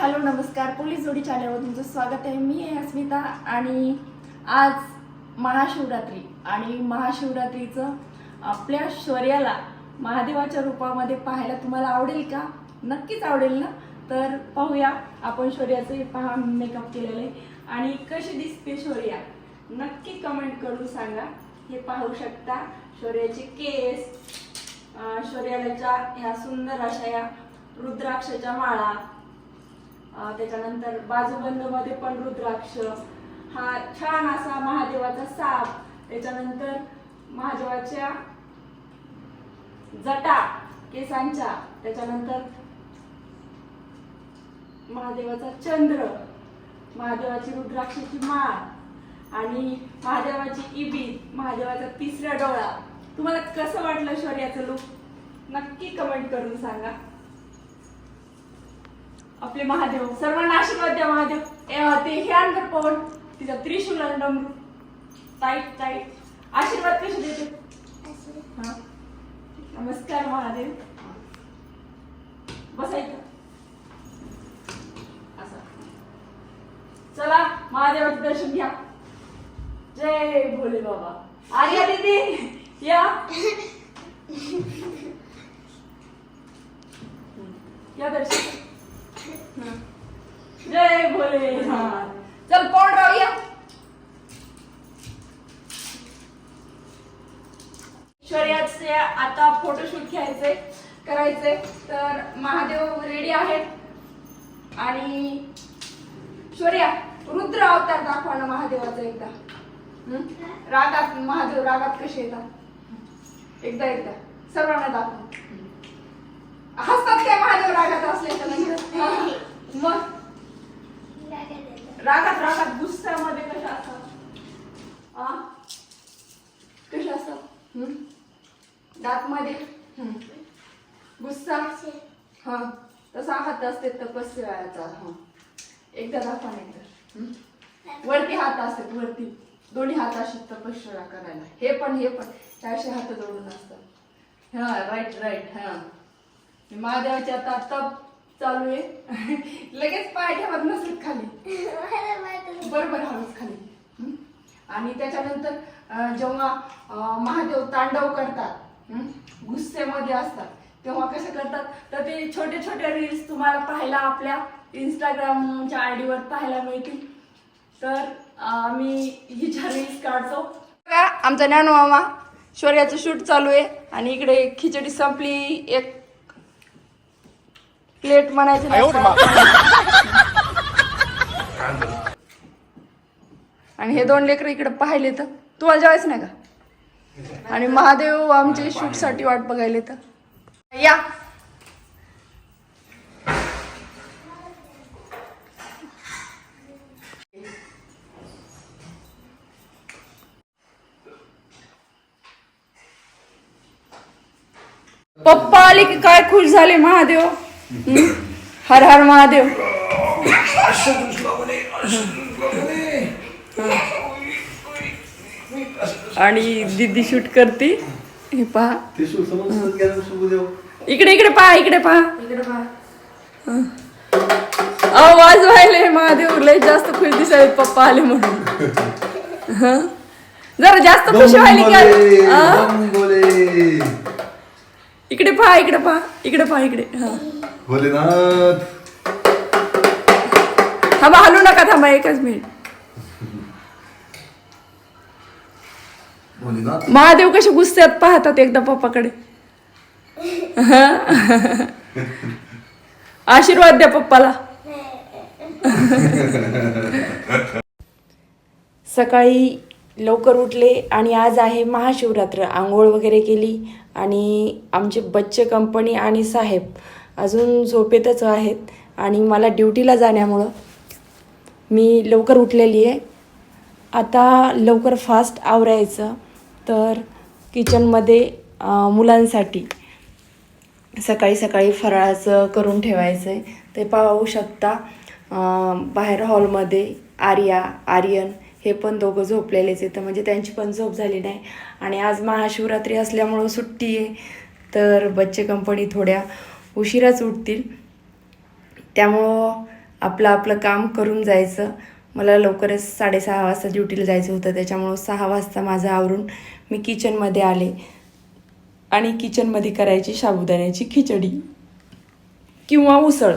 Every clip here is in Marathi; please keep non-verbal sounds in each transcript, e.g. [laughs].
हॅलो नमस्कार. पोलीस जोडी चॅनलवर तुमचं स्वागत आहे. मी आहे अस्मिता आणि आज महाशिवरात्री आणि महाशिवरात्रीचं आपल्या शौर्याला महादेवाच्या रूपामध्ये पाहायला तुम्हाला आवडेल का? नक्कीच आवडेल ना? तर पाहूया. आपण शौर्याचं हे पहा मेकअप केलेलं आहे. आणि कशी दिसते शौर्या? नक्की कमेंट करून सांगा. हे पाहू शकता शौर्याचे केस शौर्याच्या ह्या सुंदर अशा या रुद्राक्षाच्या माळा त्याच्यानंतर बाजूबंदमध्ये पण रुद्राक्ष. हा छान असा महादेवाचा साप. त्याच्यानंतर महादेवाच्या जटा केसांच्या. त्याच्यानंतर महादेवाचा चंद्र महादेवाची रुद्राक्षाची माळ आणि महादेवाची इबी महादेवाचा तिसरा डोळा. तुम्हाला कसं वाटलं शौर्याचं लुक नक्की कमेंट करून सांगा. आपले महादेव सर्वांना आशीर्वाद द्या महादेव. ए, ते हे अंतर पवन तिचा त्रिशूल डमरू. ताईट ताईट आशीर्वाद कसे देते? हा. नमस्कार महादेव. बसायचं असं. चला महादेवाचं दर्शन घ्या. जय भोले बाबा. आर्या दीदी या. या दर्शन. जय भोले चल कोण राहूया ऐश्वर्याचे आता फोटोशूट घ्यायचे करायचे. तर महादेव रेडी आहेत. आणि शौर्या रुद्र अवतार दाखवा ना महादेवाचा एकदा. रागात महादेव रागात कसे येतात? एकदा एकदा. सर्वांना दाखवा. हसतात काय महादेव रागात असल्याच्या नंतर मग? रागात रागात गुस्सामध्ये कशा असतात आ? कशा असतात दात दातमध्ये? गुस्सा? हा. तसा हात असते तपस्याचा हा. एकदा दाखवा नाही तर वरती हात असतात वरती. दोन्ही हात अशी तपश्चर्या करायला. हे पण हे पण. चारशे हात जोडून असतात. हा राईट राईट हा. महादेवाच्या आता तप चालू आहे. लगेच पाय ठेवत नसत खाली. बरोबर हळूच खाली? आणि त्याच्यानंतर जेव्हा महादेव तांडव करतात? गुस्सेमध्ये असतात तेव्हा कसे करतात? तर ते छोटे छोटे रील्स तुम्हाला पाहायला आपल्या इंस्टाग्रामच्या आय डीवर पाहायला मिळतील. तर मी हिच्या रील्स काढतो. आमचा ज्ञानू मामा शौर्याचं शूट चालू आहे. आणि इकडे खिचडी संपली. एक प्लेट म्हणायची [laughs] आणि हे दोन लेकर इकडे पाहिले तर तुम्हाला जेवायचं नाही का? आणि महादेव आमचे शूटसाठी वाट बघायले तर या. पप्पा आले की काय खुश झाले महादेव? हर हर महादेव। आणि दीदी शूट करते. हे पहा. इकडे इकडे पहा इकडे पहा. इकडे पहा. आवाज व्हायले महादेव. लय जास्त खुश दिसायले पप्पा आले म्हणून. हं? जरा जास्त खुश व्हायली का इकडे पहा इकडे पहा इकडे पहा इकडे. हा. भोलेनाथ. थांबा हलू नका थांबा एकच मिनिट. भोलेनाथ. महादेव कसे गुस्स्यात पाहतात एकदा पप्पाकडे. हं? आशीर्वाद द्या पप्पाला. सकाळी लवकर उठले आणि आज आहे महाशिवरात्र. आंघोळ वगैरे केली आणि आमचे बच्चे कंपनी आणि साहेब अजून झोपेतच आहेत आणि मला ड्युटीला जाण्यामुळं मी लवकर उठलेली आहे. आता लवकर फास्ट आवरायचं तर किचनमध्ये मुलांसाठी सकाळी सकाळी फराळाचं करून ठेवायचं आहे ते पाहू शकता बाहेर हॉलमध्ये आर्या आर्यन हे पण दोघं झोपलेलेच आहेत. म्हणजे त्यांची पण झोप झाली नाही. आणि आज महाशिवरात्री असल्यामुळं सुट्टी आहे. तर बच्चे कंपनी थोड्या उशिराच उठतील त्यामुळं आपलं आपलं काम करून जायचं. मला लवकरच साडेसहा वाजता ड्युटीला जायचं होतं. त्याच्यामुळं सहा वाजता माझं आवरून मी किचनमध्ये आले. आणि किचनमध्ये करायची साबुदाण्याची खिचडी. किंवा उसळ.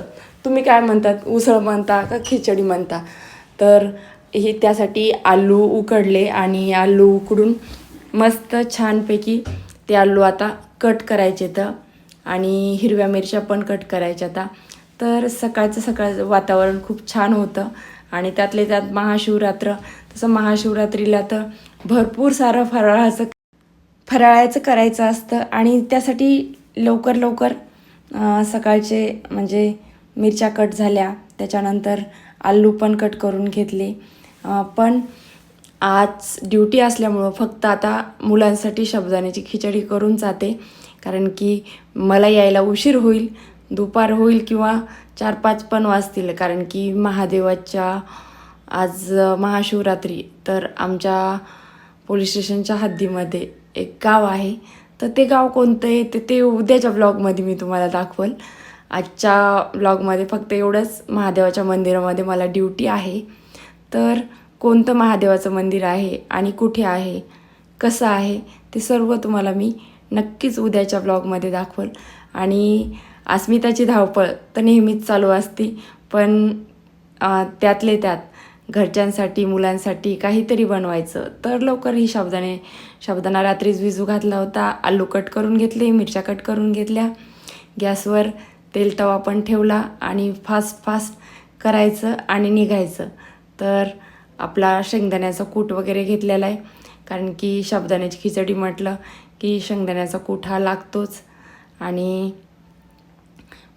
तुम्ही काय म्हणतात? उसळ म्हणता का खिचडी म्हणता? तर हे त्यासाठी आलू उकडले आणि आलू उकडून मस्त छानपैकी ते आलू आता कट करायचे तर आणि हिरव्या मिरच्या पण कट करायच्या आता. तर सकाळचं सकाळचं वातावरण खूप छान होतं. आणि त्यातले त्यात महाशिवरात्र तसं महाशिवरात्रीला तर भरपूर सारं फराळाचं फराळाचं करायचं असतं. आणि त्यासाठी लवकर लवकर सकाळचे म्हणजे मिरच्या कट झाल्या. त्याच्यानंतर आलू पण कट करून घेतले. पण आज ड्युटी असल्यामुळं फक्त आता मुलांसाठी शब्दाण्याची खिचडी करून जाते. कारण की मला यायला उशीर होईल दुपार होईल किंवा चार पाच पण वाजतील. कारण की महादेवाच्या आज महाशिवरात्री तर आमच्या पोलीस स्टेशनच्या हद्दीमध्ये एक गाव आहे. तर ते गाव कोणतं आहे ते ते उद्याच्या ब्लॉगमध्ये मी तुम्हाला दाखवल. आजच्या ब्लॉगमध्ये फक्त एवढंच महादेवाच्या मंदिरामध्ये मला ड्युटी आहे. तर कोणतं महादेवाचं मंदिर आहे आणि कुठे आहे कसं आहे ते सर्व तुम्हाला मी नक्कीच उद्याच्या ब्लॉगमध्ये दाखवल. आणि अस्मिताची धावपळ तर नेहमीच चालू असते पण त्यातले त्यात घरच्यांसाठी मुलांसाठी काहीतरी बनवायचं. तर लवकर ही शब्दाने शाबदाना रात्रीच विजू घातला होता. आलू कट करून घेतले मिरच्या कट करून घेतल्या. गॅसवर तेल तवा पण ठेवला आणि फास्ट फास्ट करायचं आणि निघायचं. तर आपला शेंगदाण्याचा कूट वगैरे घेतलेला आहे. कारण की शाबदाण्याची खिचडी म्हटलं की शेंगदाण्याचा कूट हा लागतोच. आणि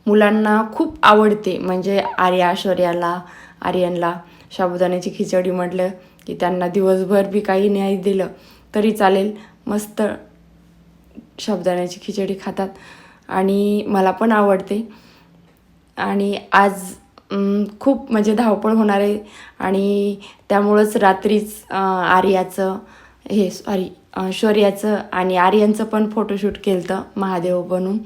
मुलांना खूप आवडते म्हणजे आर्या ऐश्वर्याला आर्यनला साबुदाण्याची खिचडी म्हटलं की त्यांना दिवसभर बी काही नाही दिलं तरी चालेल. मस्त साबुदाण्याची खिचडी खातात. आणि मला पण आवडते. आणि आज खूप म्हणजे धावपळ होणार आहे. आणि त्यामुळंच रात्रीच आर्याचं हे सॉरी शौर्याचं आणि आर्यांचं पण फोटोशूट केलं होतं महादेव बनून.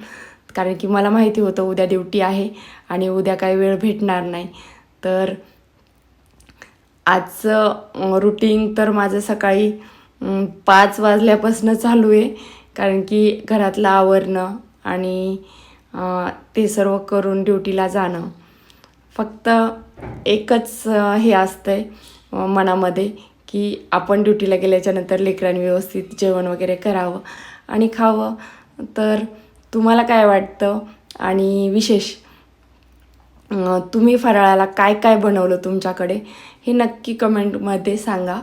कारण की मला माहिती होतं उद्या ड्युटी आहे आणि उद्या काही वेळ भेटणार नाही. तर आजचं रुटीन तर माझं सकाळी पाच वाजल्यापासून चालू आहे. कारण की घरातलं आवरणं आणि ते सर्व करून ड्युटीला जाणं. फक्त एकच हे असतंय आहे मनामध्ये की आपण ड्युटीला गेल्याच्यानंतर लेकरांनी व्यवस्थित जेवण वगैरे करावं आणि खावं. तर तुम्हाला काय वाटतं? आणि विशेष तुम्ही फराळाला काय काय बनवलं तुमच्याकडे? हे नक्की कमेंटमध्ये सांगा.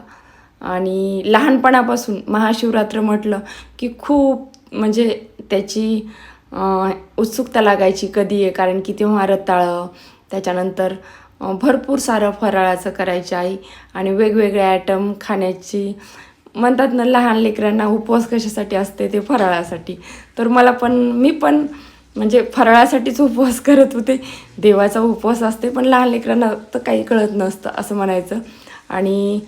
आणि लहानपणापासून महाशिवरात्र म्हटलं की खूप म्हणजे त्याची उत्सुकता लागायची कधी आहे? कारण की तेव्हा रताळं त्याच्यानंतर भरपूर सारं फराळाचं करायची आई आणि वेगवेगळे ॲटम खाण्याची. म्हणतात ना लहान लेकरांना उपवास कशासाठी असते ते फराळासाठी. तर मला पण मी पण म्हणजे फराळासाठीच उपवास करत होते. देवाचा उपवास असते पण लहान लेकरांना तर काही कळत नसतं असं म्हणायचं. आणि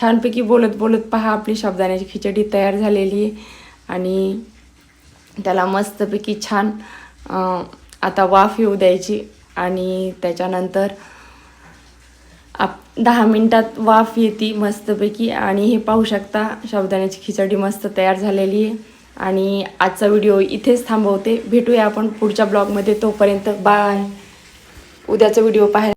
छानपैकी बोलत बोलत पहा आपली साबुदाण्याची खिचडी तयार झालेली आहे. आणि त्याला मस्तपैकी छान आता वाफ येऊ द्यायची. आणि त्याच्यानंतर आप दहा मिनटात वाफ येते मस्तपैकी आणि हे पाहू शकता साबुदाण्याची खिचडी मस्त तयार झालेली आहे. आणि आजचा व्हिडिओ इथेच थांबवते. भेटूया आपण पुढच्या ब्लॉगमध्ये. तोपर्यंत बाय. उद्याचा व्हिडिओ पाहायला.